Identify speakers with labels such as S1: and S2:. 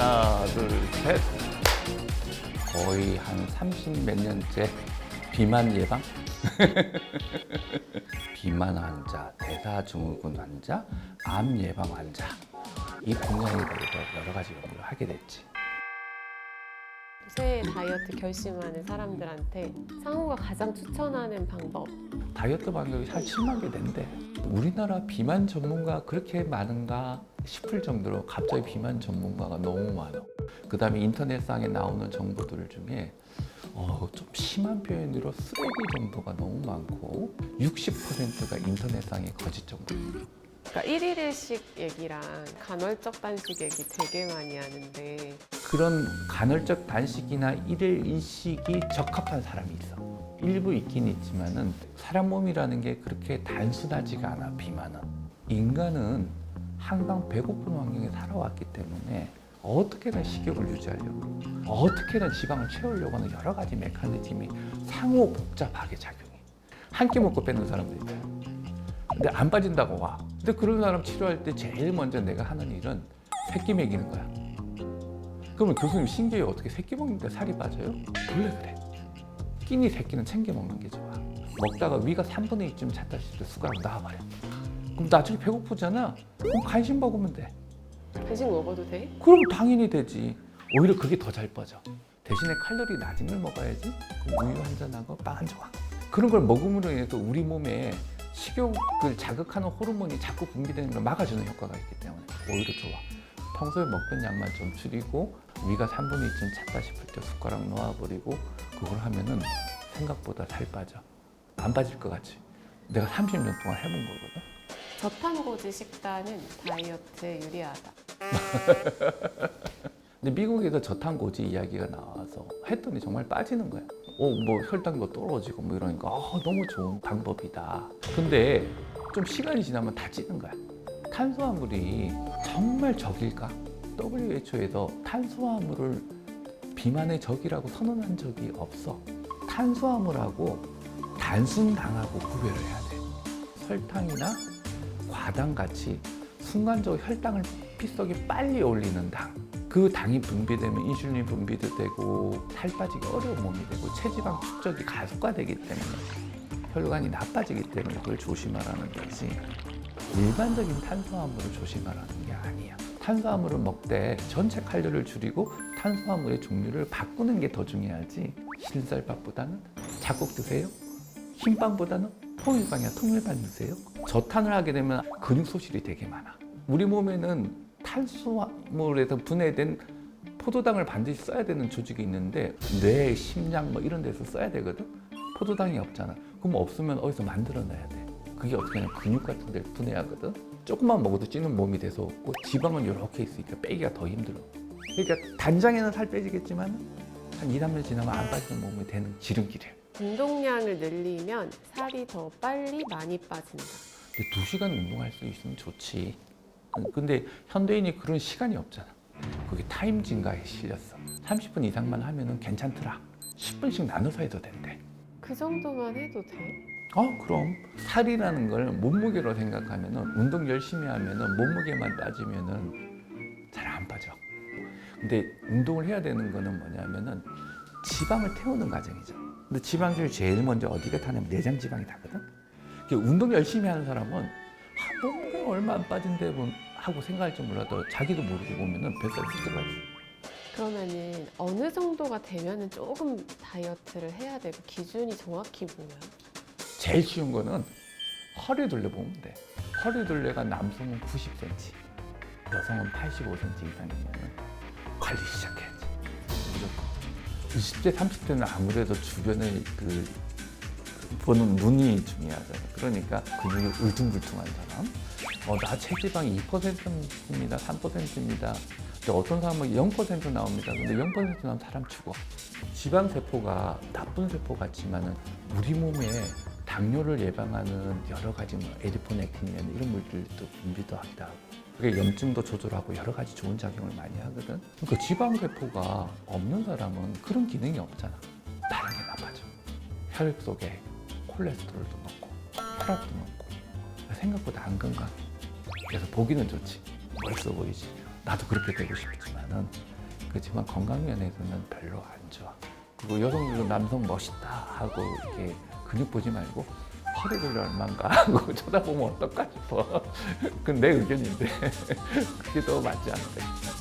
S1: 하나, 둘, 셋. 거의 한 30 몇 년째 비만 예방? 비만 환자, 대사증후군 환자, 암 예방 환자. 이 분야에 대해서 여러 가지 연구를 하게 됐지.
S2: 새 다이어트 결심하는 사람들한테 상호가 가장 추천하는 방법
S1: 다이어트 방법이 한 7만 개 된대. 우리나라 비만 전문가 그렇게 많은가 싶을 정도로 갑자기 비만 전문가가 너무 많아. 그 다음에 인터넷상에 나오는 정보들 중에 어, 좀 심한 표현으로 쓰레기 정도가 너무 많고 60%가 인터넷상의 거짓 정보.
S2: 그러니까 1일 1식 얘기랑 간헐적 단식 얘기 되게 많이 하는데
S1: 그런 간헐적 단식이나 일일 일식이 적합한 사람이 있어. 일부 있긴 있지만은 사람 몸이라는 게 그렇게 단순하지가 않아 비만은. 인간은 항상 배고픈 환경에 살아왔기 때문에 어떻게든 식욕을 유지하려고 어떻게든 지방을 채우려고 하는 여러 가지 메커니즘이 상호 복잡하게 작용해. 한 끼 먹고 뺏는 사람도 있어요. 근데 안 빠진다고 와. 근데 그런 사람 치료할 때 제일 먼저 내가 하는 일은 새끼 먹이는 거야. 그러면 교수님 신기해요. 어떻게 새끼 먹는데 살이 빠져요? 원래 그래. 끼니 새끼는 챙겨 먹는 게 좋아. 먹다가 위가 3분의 2쯤 찼다 싶을 때 숟가락 놔버려. 그럼 나중에 배고프잖아. 그럼 간식 먹으면 돼.
S2: 간식 먹어도 돼?
S1: 그럼 당연히 되지. 오히려 그게 더 잘 빠져. 대신에 칼로리 낮은 걸 먹어야지. 그럼 우유 한 잔하고 빵 한 조각. 그런 걸 먹음으로 인해서 우리 몸에 식욕을 자극하는 호르몬이 자꾸 분비되는 걸 막아주는 효과가 있기 때문에 오히려 좋아. 평소에 먹던 양만 좀 줄이고 위가 3분의 2쯤 찼다 싶을 때 숟가락 놓아버리고 그걸 하면은 생각보다 살 빠져. 안 빠질 것 같지? 내가 30년 동안 해본 거거든.
S2: 저탄고지 식단은 다이어트에 유리하다.
S1: 근데 미국에서 저탄고지 이야기가 나와서 했더니 정말 빠지는 거야. 어, 뭐 혈당도 떨어지고 뭐 이러니까 아, 너무 좋은 방법이다. 근데 좀 시간이 지나면 다 찌는 거야. 탄수화물이 정말 적일까? WHO에서 탄수화물을 비만의 적이라고 선언한 적이 없어. 탄수화물하고 단순당하고 구별을 해야 돼. 설탕이나 과당 같이 순간적으로 혈당을 피 속에 빨리 올리는 당. 그 당이 분비되면 인슐린 분비도 되고 살 빠지기 어려운 몸이 되고 체지방 축적이 가속화되기 때문에 혈관이 나빠지기 때문에 그걸 조심하라는 거지. 일반적인 탄수화물을 조심하라는 게 아니야. 탄수화물을 먹되 전체 칼로리를 줄이고 탄수화물의 종류를 바꾸는 게 더 중요하지. 흰쌀밥보다는 잡곡 드세요. 흰빵보다는 통일빵이야 통일빵 드세요. 저탄을 하게 되면 근육 소실이 되게 많아. 우리 몸에는 탄수화물에서 분해된 포도당을 반드시 써야 되는 조직이 있는데 뇌, 심장 뭐 이런 데서 써야 되거든. 포도당이 없잖아. 그럼 없으면 어디서 만들어내야 돼. 그게 어떻게 하면 근육 같은 데 분해하거든. 조금만 먹어도 찌는 몸이 돼서 없고 지방은 이렇게 있으니까 빼기가 더 힘들어. 그러니까 단장에는 살 빼지겠지만 한 2, 3년 지나면 안 빠지는 몸이 되는 지름길이야.
S2: 운동량을 늘리면 살이 더 빨리 많이 빠진다.
S1: 근데 두 시간 운동할 수 있으면 좋지. 근데 현대인이 그런 시간이 없잖아. 그게 타임 증가에 실렸어. 30분 이상만 하면은 괜찮더라. 10분씩 나눠서 해도 된대.
S2: 그 정도만 해도 돼?
S1: 어, 그럼 살이라는 걸 몸무게로 생각하면은 운동 열심히 하면은 몸무게만 따지면은 잘 안 빠져. 근데 운동을 해야 되는 거는 뭐냐면은 지방을 태우는 과정이죠. 근데 지방 중에 제일 먼저 어디가 타냐면 내장 지방이 타거든. 그 운동 열심히 하는 사람은 아, 몸무게가 얼마 안 빠진데 뭐 하고 생각할지 몰라도 자기도 모르고 보면은 뱃살 쑥 들어가지.
S2: 그러면은 어느 정도가 되면은 조금 다이어트를 해야 되고 기준이 정확히 뭐야?
S1: 제일 쉬운 거는 허리 둘레 보면 돼. 허리 둘레가 남성은 90cm, 여성은 85cm 이상이면 관리 시작해야지. 무조건. 20대, 30대는 아무래도 주변에 그 보는 눈이 중요하잖아요. 그러니까 근육이 울퉁불퉁한 사람. 어, 나 체지방이 2%입니다. 3%입니다. 근데 어떤 사람은 0% 나옵니다. 근데 0% 나오면 사람 죽어. 지방 세포가 나쁜 세포 같지만은 우리 몸에 당뇨를 예방하는 여러 가지 뭐 에리포네틴이나 이런 물질도 분비도 하기도 그게 염증도 조절하고 여러 가지 좋은 작용을 많이 하거든. 그러니까 지방 세포가 없는 사람은 그런 기능이 없잖아. 다른 게 나빠져. 혈액 속에 콜레스테롤도 높고 혈압도 높고 생각보다 안 건강해. 그래서 보기는 좋지. 멋있어 보이지. 나도 그렇게 되고 싶지만은 그렇지만 건강 면에서는 별로 안 좋아. 그리고 여성들도 남성 멋있다 하고 이렇게 근육 보지 말고 허리를 얼만가 하고 쳐다보면 어떨까 싶어. 그건 내 의견인데 그게 더 맞지 않을까 싶어.